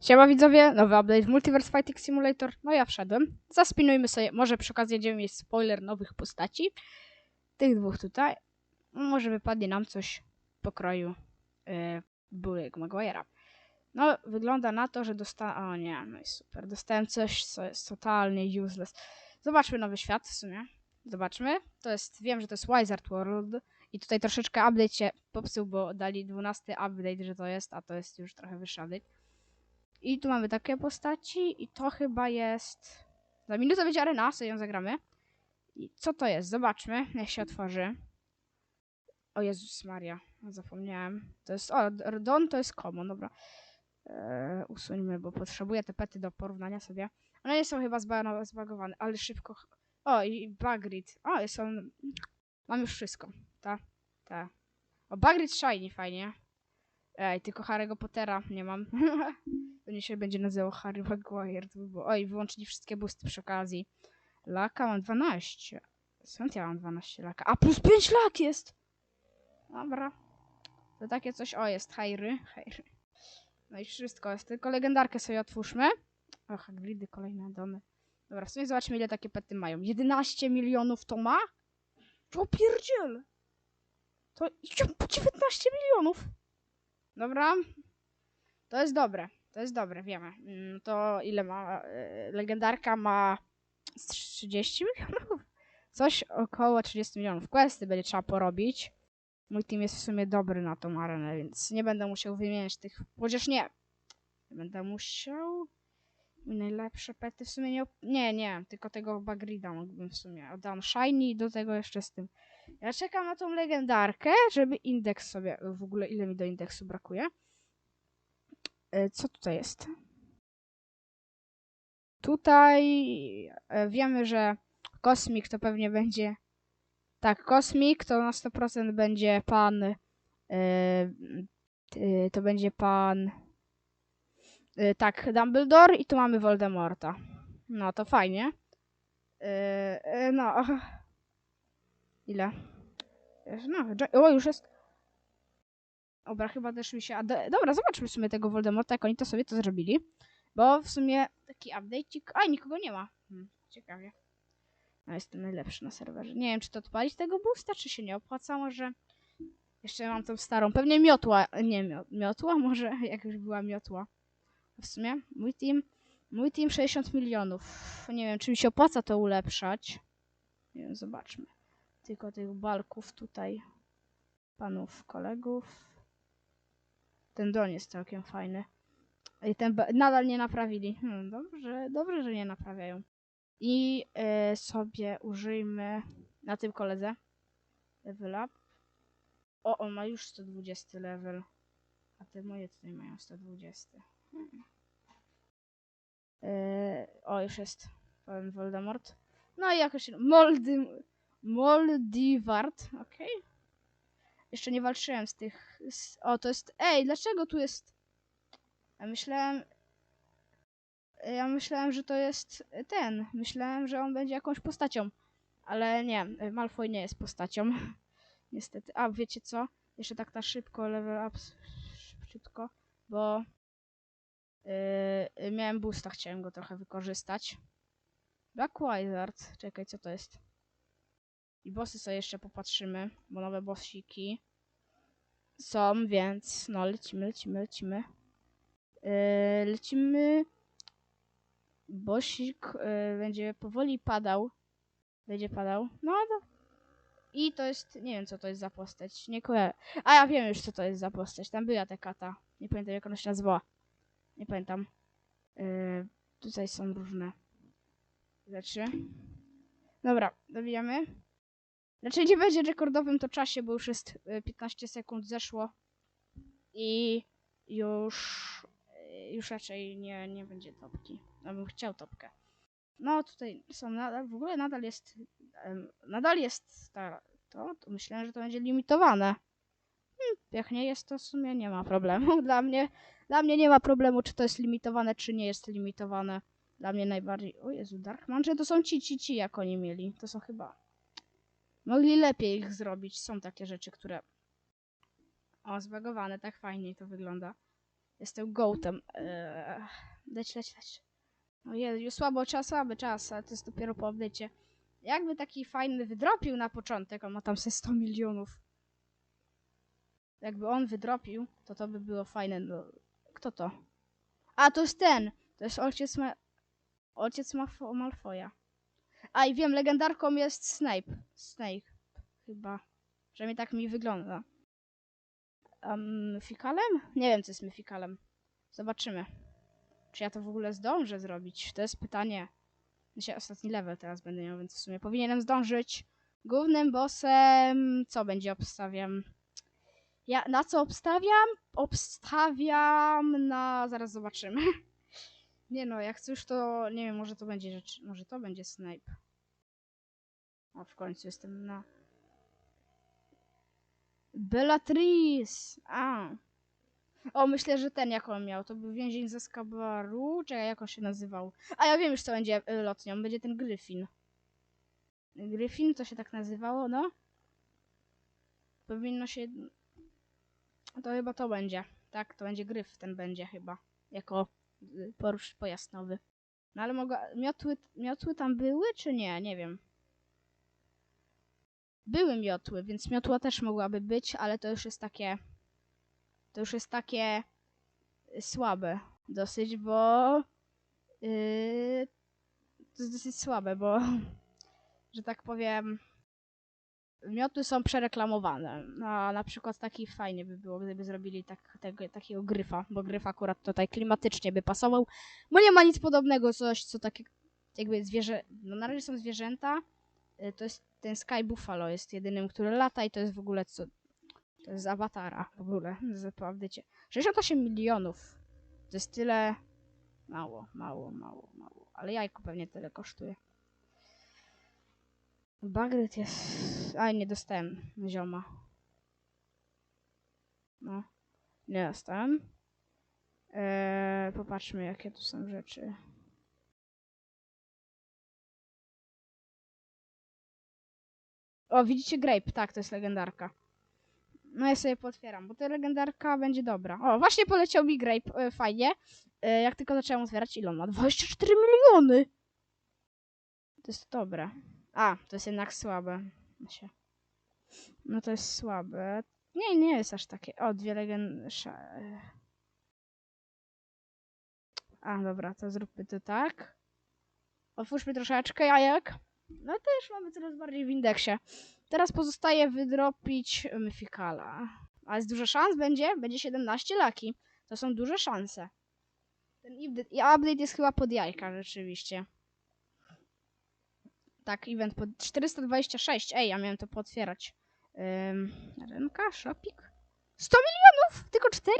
Siema widzowie, nowy update Multiverse Fighting Simulator. No ja wszedłem. Zaspinujmy sobie, może przy okazji będziemy mieć spoiler nowych postaci. Tych dwóch tutaj. Może wypadnie nam coś pokroju yy, Bully'ego Maguire'a. No, wygląda na to, że dostałem... O nie, no i super. Dostałem coś, co jest totalnie useless. Zobaczmy nowy świat w sumie. Zobaczmy. To jest, wiem, że to jest Wizard World. I tutaj troszeczkę update się popsuł, bo dali 12 update, że to jest, a to jest już trochę wyższy update. I tu mamy takie postaci i to chyba jest... Za minutę będzie arena, sobie ją zagramy. I co to jest? Zobaczmy, jak się otworzy. O Jezus Maria, zapomniałem. To jest... O, Don to jest common, dobra. Eee, usuńmy, bo potrzebuję te pety do porównania sobie. One nie są chyba zba- zbagowane, ale szybko... O, i Bagrid. O, są... Mam już wszystko. Ta, ta. O, Bagrid Shiny, fajnie. Ej, tylko Harry'ego Pottera nie mam. Pewnie się będzie nazywał Harry Maguire. To by było... Oj, wyłączyli wszystkie boosty przy okazji. Laka mam 12. Skąd ja mam 12 laka? A, plus 5 lak jest! Dobra. To takie coś... O, jest Harry. Harry. No i wszystko jest. Tylko legendarkę sobie otwórzmy. O, Hagridy, kolejne domy. Dobra, w sumie zobaczmy, ile takie pety mają. 11 milionów to ma? To pierdziel! To 19 milionów! Dobra. To jest dobre. To jest dobre, wiemy. Mm, To ile ma? e, Legendarka ma z 30 milionów? Coś około 30 milionów. Questy będzie trzeba porobić. Mój team jest w sumie dobry na tą arenę, więc nie będę musiał wymieniać tych. Chociaż nie. Będę musiał. Najlepsze pety w sumie nie. Nie, nie, tylko tego Bagrida mógłbym w sumie. Oddam Shiny i do tego jeszcze z tym. Ja czekam na tą legendarkę, żeby indeks sobie. W ogóle ile mi do indeksu brakuje? E, Co tutaj jest? Tutaj e, wiemy, że kosmik to pewnie będzie. Tak, kosmik to na 100% będzie pan. e, To będzie pan. Tak, Dumbledore i tu mamy Voldemorta. No to fajnie. No. Ile? No, o, już jest. Dobra, chyba też mi się. A do, dobra, zobaczmy w sumie tego Voldemorta, jak oni to sobie to zrobili. Bo w sumie taki update. Aj, nikogo nie ma. Hmm, ciekawie. No, jestem najlepszy na serwerze. Nie wiem, czy to odpalić tego boosta, czy się nie opłaca. Może. Jeszcze mam tą starą. Pewnie miotła. Nie, mio- miotła? Może jak już była miotła. W sumie mój team. Mój team 60 milionów. Nie wiem, czy mi się opłaca to ulepszać. Nie wiem, zobaczmy. Tylko tych balków tutaj. Panów, kolegów. Ten don jest całkiem fajny. I ten nadal nie naprawili. Hmm, dobrze, dobrze, że nie naprawiają. I e, sobie użyjmy na tym koledze. Level up. O, on ma już 120 level. A te moje tutaj mają 120. Hmm. E, o, już jest pełen Voldemort. No i jakoś Moldy, Moldivart, okej. Jeszcze nie walczyłem z tych. Z, o, to jest. Ej, dlaczego tu jest. Ja myślałem. Ja myślałem, że to jest ten. Myślałem, że on będzie jakąś postacią. Ale nie, Malfoy nie jest postacią. Niestety. A wiecie co? Jeszcze tak na szybko, level up. Szybciutko, bo. Yy, miałem boosta, chciałem go trochę wykorzystać. Black Wizard. Czekaj, co to jest? I bossy sobie jeszcze popatrzymy, bo nowe bossiki są, więc no lecimy, lecimy, lecimy. Yy, lecimy. Bossik yy, będzie powoli padał. Będzie padał. No, no. I to jest, nie wiem co to jest za postać, nie kojarzę. A ja wiem już co to jest za postać, tam była ta kata. Nie pamiętam jak ona się nazywała. Nie pamiętam. Yy, tutaj są różne rzeczy. Dobra, dobijamy. Raczej nie będzie rekordowym to czasie, bo już jest y, 15 sekund zeszło i już, y, już raczej nie, nie będzie topki. Ja bym chciał topkę. No tutaj są nadal, w ogóle nadal jest, nadal jest ta, to, to myślałem, że to będzie limitowane. Hmm, jest, to w sumie nie ma problemu. Dla mnie, dla mnie nie ma problemu, czy to jest limitowane, czy nie jest limitowane. Dla mnie najbardziej, o Jezu, Darkman, że to są ci, ci, ci, jak oni mieli. To są chyba Mogli lepiej ich zrobić. Są takie rzeczy, które. O, zbagowane, tak fajniej to wygląda. Jestem gołtem. Eee, leć, leć, leć. O Jezu, słabo czas, słaby czas, ale to jest dopiero po update'cie. Jakby taki fajny wydropił na początek, on ma tam ze 100 milionów. Jakby on wydropił, to to by było fajne. No. Kto to? A, to jest ten! To jest ojciec, ma... ojciec Malfo- Malfoja. A, i wiem, legendarką jest Snape. Snake, chyba. Przynajmniej tak mi wygląda. Myfikalem? Nie wiem, co jest Myfikalem. Zobaczymy. Czy ja to w ogóle zdążę zrobić? To jest pytanie. Znaczy, ostatni level teraz będę miał, więc w sumie powinienem zdążyć. Głównym bossem... Co będzie obstawiam? Ja na co obstawiam? Obstawiam na... Zaraz zobaczymy. Nie no, jak już to... Nie wiem, może to będzie rzecz... Może to będzie Snape. O, w końcu jestem na... Bellatrix! A. O, myślę, że ten jak on miał. To był więzień ze Skabaru. Czekaj, jak on się nazywał. A ja wiem już, co będzie y, lotnią. Będzie ten Gryfin. Gryfin, to się tak nazywało, no. Powinno się... To chyba to będzie. Tak, to będzie Gryf, ten będzie chyba. Jako porusz pojazd nowy. No ale mogła... Miotły, miotły tam były, czy nie? Nie wiem. Były miotły, więc miotła też mogłaby być, ale to już jest takie... To już jest takie y, słabe dosyć, bo yy, to jest dosyć słabe, bo że tak powiem miotły są przereklamowane. A na przykład taki fajnie by było, gdyby zrobili tak, tego, takiego gryfa, bo gryf akurat tutaj klimatycznie by pasował, bo nie ma nic podobnego, coś co takie jakby zwierzę, no na razie są zwierzęta, y, to jest ten Sky Buffalo jest jedynym, który lata i to jest w ogóle co, to jest z awatara w ogóle, z po update'cie. 68 milionów. To jest tyle. Mało, mało, mało, mało. Ale jajko pewnie tyle kosztuje. Bagret jest. Aj, nie dostałem zioma. No. Nie dostałem. Eee, popatrzmy, jakie tu są rzeczy. O, widzicie Grape? Tak, to jest legendarka. No ja sobie potwieram, bo ta legendarka będzie dobra. O, właśnie poleciał mi Grape, e, fajnie. E, jak tylko zacząłem otwierać, ile ma? 24 miliony! To jest dobre. A, to jest jednak słabe. No to jest słabe. Nie, nie jest aż takie. O, dwie legendy. A, dobra, to zróbmy to tak. Otwórzmy troszeczkę jajek. No też mamy coraz bardziej w indeksie. Teraz pozostaje wydropić Myfikala. A jest dużo szans będzie? Będzie 17 laki. To są duże szanse. Ten update jest chyba pod jajka rzeczywiście. Tak, event pod 426. Ej, ja miałem to pootwierać. Ym, rynka, shopik. 100 milionów! Tylko 4?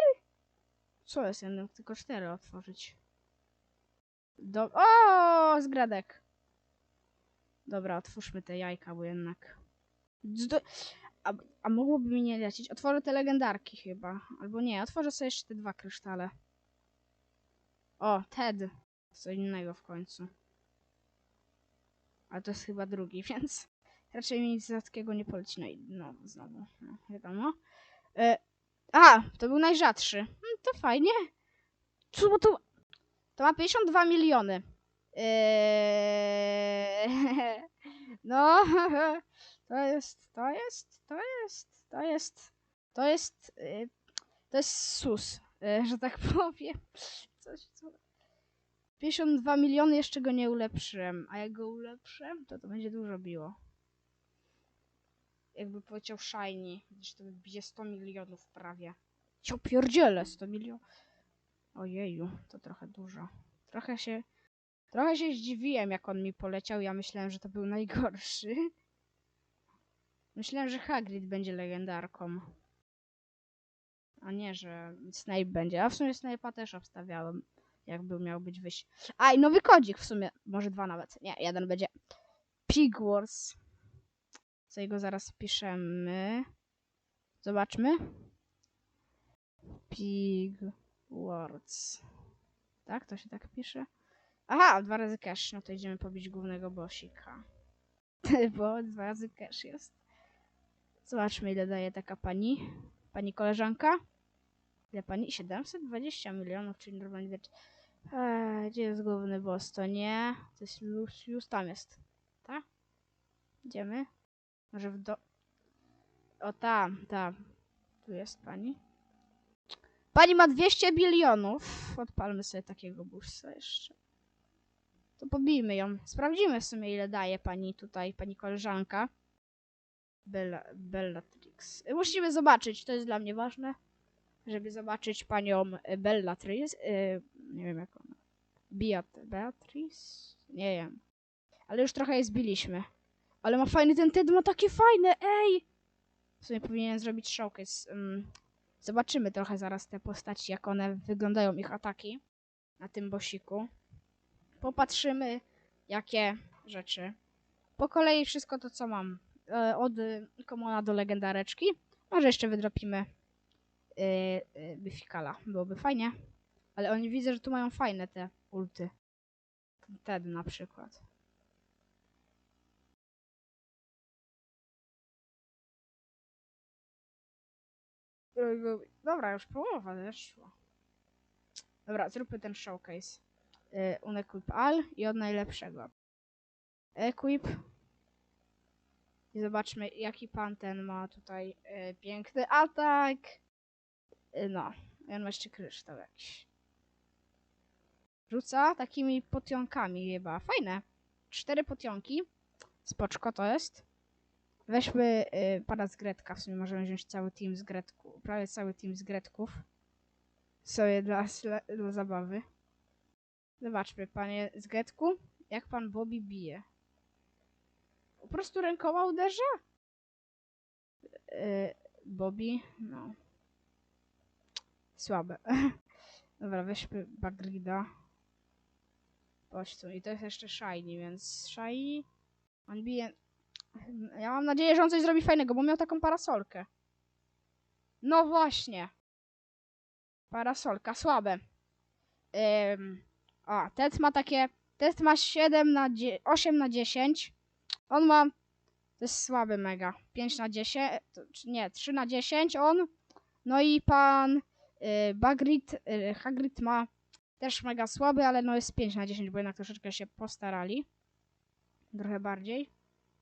Co jest jednym? Tylko 4 otworzyć. Do... O, zgradek. Dobra, otwórzmy te jajka, bo jednak... A, a mogłoby mi nie lecieć? Otworzę te legendarki chyba. Albo nie, otworzę sobie jeszcze te dwa krysztale. O, Ted. Co innego w końcu. Ale to jest chyba drugi, więc raczej mi nic takiego nie poleci. No i no, znowu, no, wiadomo. E, a, to był najrzadszy. Hmm, to fajnie. Co, bo to, to ma 52 miliony. Eee, no, to jest, to jest, to jest, to jest, to jest, y, to jest sus, y, że tak powiem. Coś, co... 52 miliony jeszcze go nie ulepszyłem, a jak go ulepszę, to to będzie dużo biło. Jakby poleciał Shiny, gdzieś to bije 100 milionów prawie. Cio pierdziele, 100 milionów. Ojeju, to trochę dużo. Trochę się, trochę się zdziwiłem, jak on mi poleciał. Ja myślałem, że to był najgorszy. Myślałem, że Hagrid będzie legendarką. A nie, że Snape będzie. A w sumie Snape'a też obstawiałem. Jakby miał być wyjść. A i nowy kodzik w sumie. Może dwa nawet. Nie, jeden będzie. Pig Wars. Co jego zaraz piszemy. Zobaczmy. Pig Wars. Tak? To się tak pisze? Aha, dwa razy cash. No to idziemy pobić głównego bossika. Bo dwa razy cash jest. Zobaczmy, ile daje taka pani. Pani koleżanka. Ile pani? 720 milionów, czyli normalnie. Eee, gdzie jest główny boss? To nie. To jest Lucius. Tam jest. Tak? Idziemy. Może w do... O tam, tam. Tu jest pani. Pani ma 200 bilionów. Odpalmy sobie takiego bursa jeszcze. To pobijmy ją. Sprawdzimy w sumie ile daje pani tutaj, pani koleżanka. Bella, Bellatrix. Musimy zobaczyć, to jest dla mnie ważne. Żeby zobaczyć panią e, Bellatrix. e, Nie wiem jak ona. Beat Beatrice? Nie wiem. Ale już trochę je zbiliśmy. Ale ma fajny ten Ted, ma takie fajne, ej! W sumie powinien zrobić showcase. ym, zobaczymy trochę zaraz te postaci, jak one wyglądają, ich ataki na tym bosiku. Popatrzymy, jakie rzeczy. Po kolei wszystko to, co mam. E, od komona do legendareczki. Może jeszcze wydropimy y, y, Bifikala. Byłoby fajnie. Ale oni widzę, że tu mają fajne te ulty. Ted na przykład. Dobra, już połowa zeszła. Dobra, zróbmy ten showcase. Y, unequip all i od najlepszego. Equip. I zobaczmy, jaki pan ten ma tutaj piękny atak. Y, no, i on ma jeszcze kryształ jakiś. Rzuca takimi potionkami chyba. Fajne. Cztery potionki. Spoczko to jest. Weźmy y, pana z Gretka. W sumie możemy wziąć cały team z Gretku. Prawie cały team z Gretków. Sobie dla, dla, zabawy. Zobaczmy, panie z Gretku, jak pan Bobby bije. Po prostu rękoma uderza? Yy, Bobby, no. Słabe. Dobra, weźmy Bagrida. Chodź tu. I to jest jeszcze Shiny, więc Shiny... On bije... Ja mam nadzieję, że on coś zrobi fajnego, bo miał taką parasolkę. No właśnie. Parasolka, słabe. Ym, a, Ted ma takie... Ted ma 7 na 10, 8 na 10. On ma... To jest słaby mega. 5 na 10. To, czy nie, 3 na 10 on. No i pan Bagrid, y, Hagrid ma też mega słaby, ale no jest 5 na 10, bo jednak troszeczkę się postarali. Trochę bardziej.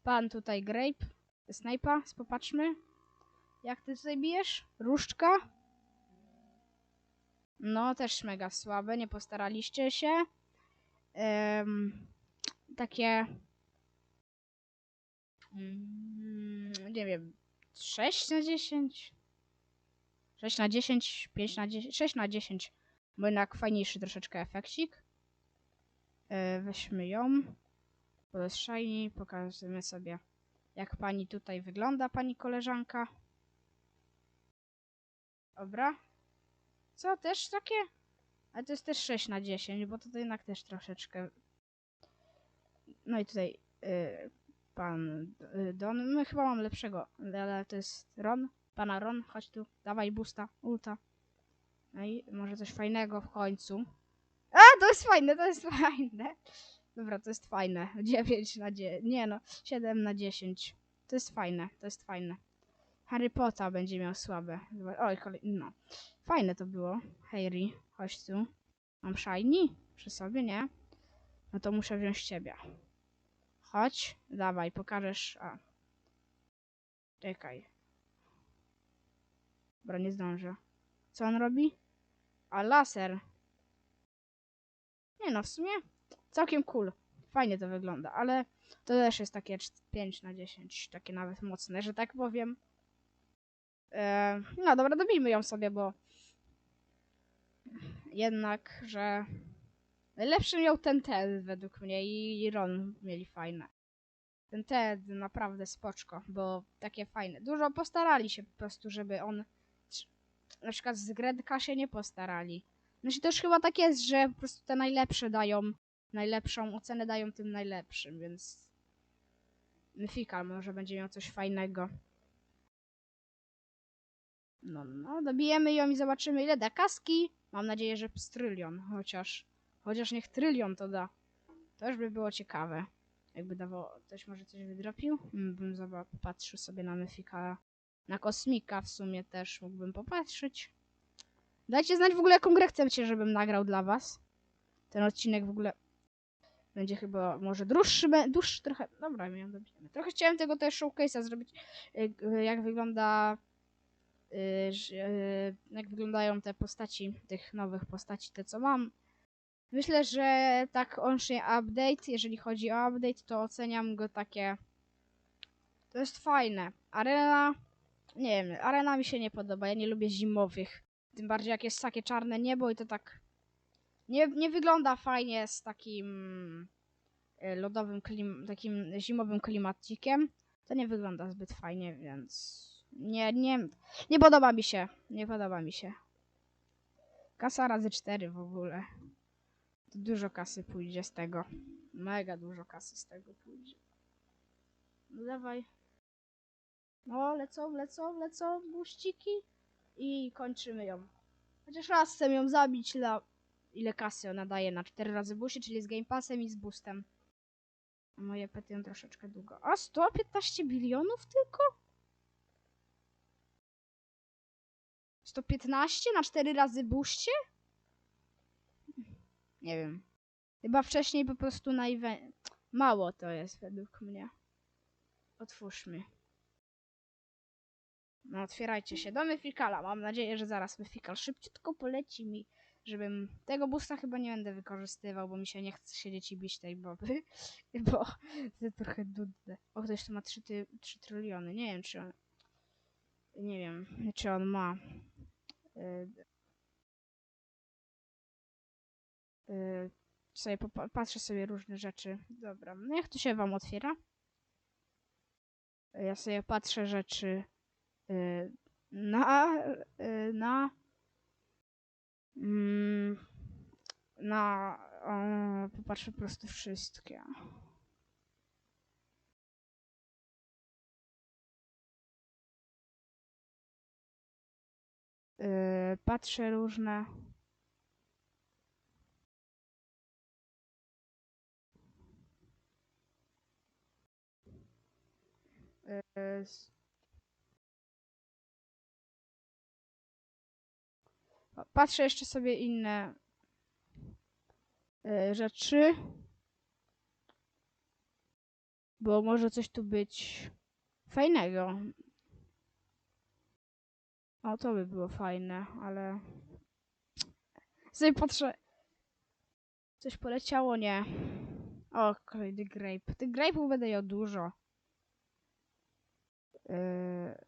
Pan tutaj Grape, Snape'a, popatrzmy. Jak ty tutaj bijesz? Różdżka. No, też mega słabe, nie postaraliście się. Em, takie... Mm, nie wiem, 6 na 10? 6 na 10, 5 na 10, 6 na 10. Bo jednak fajniejszy troszeczkę efekcik. E, weźmy ją. To jest shiny. Pokażemy sobie, jak pani tutaj wygląda, pani koleżanka. Dobra. Co, też takie? Ale to jest też 6 na 10, bo to jednak też troszeczkę... No i tutaj y, pan y, Don. My chyba mam lepszego, ale to jest Ron. Pana Ron, chodź tu, dawaj busta, ulta. No i może coś fajnego w końcu. A, to jest fajne, to jest fajne. Dobra, to jest fajne. 9 na 10. Nie no, 7 na 10. To jest fajne, to jest fajne. Harry Potter będzie miał słabe. Oj, kolej, no. Fajne to było. Harry, chodź tu. Mam shiny przy sobie, nie? No to muszę wziąć ciebie. Chodź, dawaj, pokażesz. A. Czekaj. Dobra, nie zdążę. Co on robi? A laser. Nie no, w sumie całkiem cool. Fajnie to wygląda, ale to też jest takie 5 na 10, takie nawet mocne, że tak powiem. E, no dobra, dobijmy ją sobie, bo jednak, że najlepszy miał ten Ted według mnie i Ron mieli fajne. Ten Ted naprawdę spoczko, bo takie fajne. Dużo postarali się po prostu, żeby on na przykład z Gredka się nie postarali. Znaczy to już chyba tak jest, że po prostu te najlepsze dają najlepszą ocenę dają tym najlepszym, więc Myfikal może będzie miał coś fajnego. No, no, dobijemy ją i zobaczymy ile da kaski. Mam nadzieję, że trylion, chociaż chociaż niech trylion to da. To już by było ciekawe. Jakby dawał, ktoś może coś wydropił? Mm, Bym zoba- popatrzył sobie na Myfikala. Na kosmika w sumie też mógłbym popatrzeć. Dajcie znać w ogóle, jaką grę chcecie, żebym nagrał dla was. Ten odcinek w ogóle będzie chyba może dłuższy, dłuższy trochę. Dobra, miałem dobijemy. Trochę chciałem tego też showcase'a zrobić, jak wygląda. y, y, Jak wyglądają te postaci, tych nowych postaci, te co mam. Myślę, że tak łącznie update, jeżeli chodzi o update, to oceniam go takie. To jest fajne. Arena. Nie wiem, arena mi się nie podoba. Ja nie lubię zimowych. Tym bardziej jak jest takie czarne niebo i to tak. Nie, nie wygląda fajnie z takim e, lodowym, klim, takim zimowym klimacikiem. To nie wygląda zbyt fajnie, więc nie, nie, nie podoba mi się. Nie podoba mi się. Kasa razy 4 w ogóle. To dużo kasy pójdzie z tego. Mega dużo kasy z tego pójdzie. No dawaj. No, lecą, lecą, lecą buściki. I kończymy ją. Chociaż raz chcę ją zabić dla... Ile kasy ona daje na 4 razy buści, czyli z Game Passem i z boostem. Moje pety troszeczkę długo. A 115 bilionów tylko? 115 na 4 razy buście? Nie wiem. Chyba wcześniej po prostu na. Mało to jest według mnie. Otwórzmy. No otwierajcie się do Myfikala. Mam nadzieję, że zaraz Myfikal szybciutko poleci mi, żebym... Tego boosta chyba nie będę wykorzystywał, bo mi się nie chce siedzieć i bić tej boby. Bo to trochę nudne. O, ktoś tu ma 3, ty... 3 tryliony. Nie wiem, czy on... Nie wiem, czy on ma... y, y, sobie patrzę sobie różne rzeczy. Dobra, no jak to się wam otwiera? Ja sobie patrzę rzeczy na na na popatrzę po prostu wszystkie. Y, patrzę różne y, Patrzę jeszcze sobie inne e, rzeczy. Bo może coś tu być fajnego. O, to by było fajne, ale. Sobie patrzę. Coś poleciało? Nie. O, kolejny grape. Tych grape'ów będę miał dużo. Yy...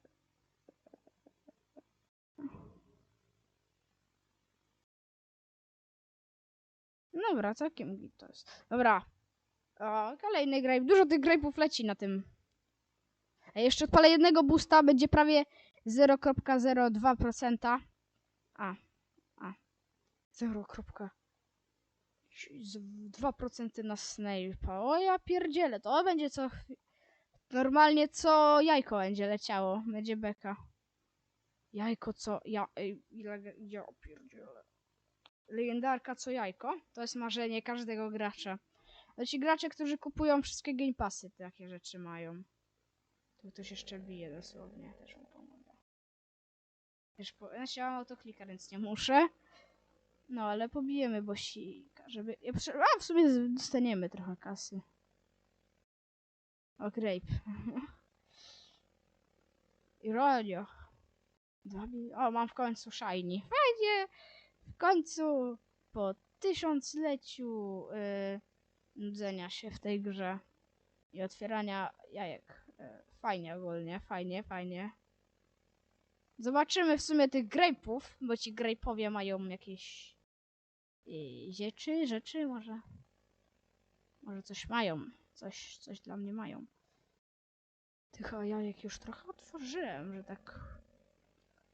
Dobra, całkiem git to jest. Dobra. O, kolejny grape. Dużo tych grape'ów leci na tym. A jeszcze odpalę jednego boosta, będzie prawie 0,02%. A, a. 0,2% na Snape'a. O ja pierdzielę, to będzie co... Normalnie co jajko będzie leciało. Będzie beka. Jajko co... Ja... Ile... Ja pierdzielę legendarka co jajko. To jest marzenie każdego gracza. To ci gracze, którzy kupują wszystkie Game Passy, takie rzeczy mają. Tu ktoś jeszcze bije dosłownie, też mu pomaga. Też po... Ja się mam autoklika, więc nie muszę. No, ale pobijemy bosika, żeby... Ja A, w sumie dostaniemy trochę kasy. O, grape. I radio. Dwa bi- O, mam w końcu shiny. Fajnie! W końcu po tysiącleciu yy, nudzenia się w tej grze i otwierania jajek. Yy, fajnie ogólnie, fajnie, fajnie. Zobaczymy w sumie tych grape'ów, bo ci grape'owie mają jakieś yy, rzeczy, rzeczy może. Może coś mają. Coś, coś dla mnie mają. Tych jajek już trochę otworzyłem, że tak...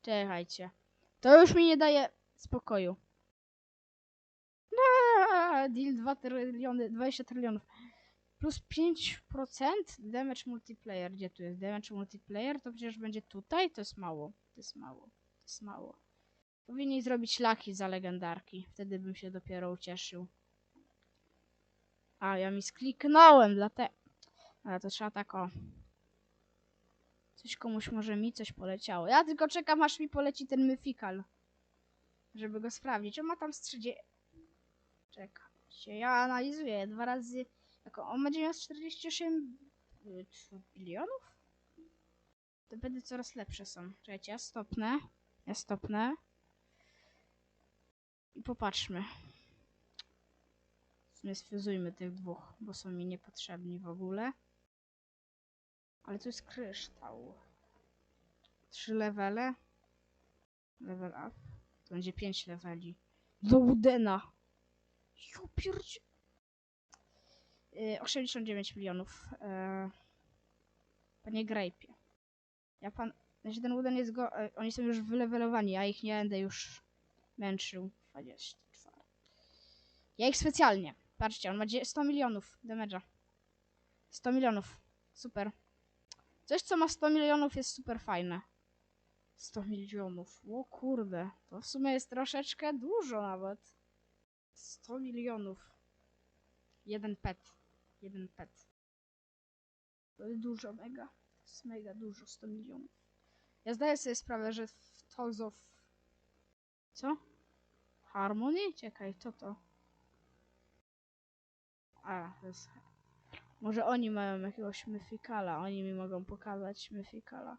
Czekajcie. To już mi nie daje spokoju. Eee, Deal 2 tryliony, 20 trylionów. Plus 5% damage multiplayer. Gdzie tu jest damage multiplayer? To przecież będzie tutaj? To jest mało. To jest mało. To jest mało. Powinni zrobić laki za legendarki. Wtedy bym się dopiero ucieszył. A, ja mi skliknąłem, dlatego... Ale to trzeba tak o... Coś komuś może mi coś poleciało. Ja tylko czekam aż mi poleci ten myfikal. Żeby go sprawdzić. On ma tam z 30... Czekajcie, ja analizuję dwa razy... Jako on będzie miał z 48 y, bilionów? To będę coraz lepsze są. Czekajcie, ja stopnę. Ja stopnę. I popatrzmy. W tych dwóch, bo są mi niepotrzebni w ogóle. Ale tu jest kryształ. Trzy levele. Level up. To będzie pięć leveli. Do Udena. Jo pierdzie... Yy, 89 milionów. Yy, panie Grape'ie. Ja pan... Znaczy ten Uden jest go... e, oni są już wylewelowani, ja ich nie będę już męczył. 24. Ja ich specjalnie. Patrzcie, on ma dzie- 100 milionów damage'a. 100 milionów. Super. Coś, co ma 100 milionów jest super fajne. 100 milionów. O kurde. To w sumie jest troszeczkę dużo nawet. 100 milionów. Jeden pet. Jeden pet. To jest dużo, mega. To jest mega dużo, 100 milionów. Ja zdaję sobie sprawę, że w Tales of... Co? Harmony? Czekaj, co to? A, to jest... Może oni mają jakiegoś myfikala, oni mi mogą pokazać myfikala.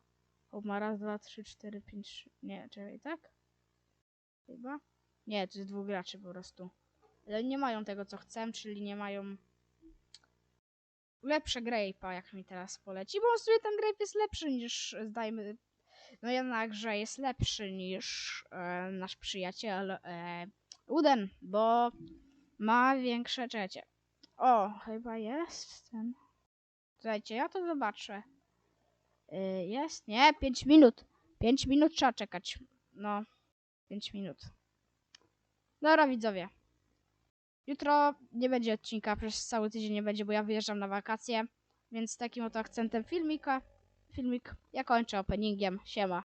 O, ma raz, dwa, trzy, cztery, pięć, trzy... Nie, czekaj, tak? Chyba? Nie, to jest dwóch graczy po prostu. Ale nie mają tego, co chcę, czyli nie mają... Lepsze Grape'a, jak mi teraz poleci, bo w sumie ten Grape jest lepszy niż, zdajmy... No jednakże jest lepszy niż e, nasz przyjaciel e, Uden, bo ma większe... Czekajcie. O, chyba jest ten. Słuchajcie, ja to zobaczę. Y, jest? Nie, 5 minut. 5 minut trzeba czekać. No, 5 minut. Dobra, widzowie. Jutro nie będzie odcinka, przez cały tydzień nie będzie, bo ja wyjeżdżam na wakacje. Więc takim oto akcentem filmika, filmik ja kończę openingiem. Siema.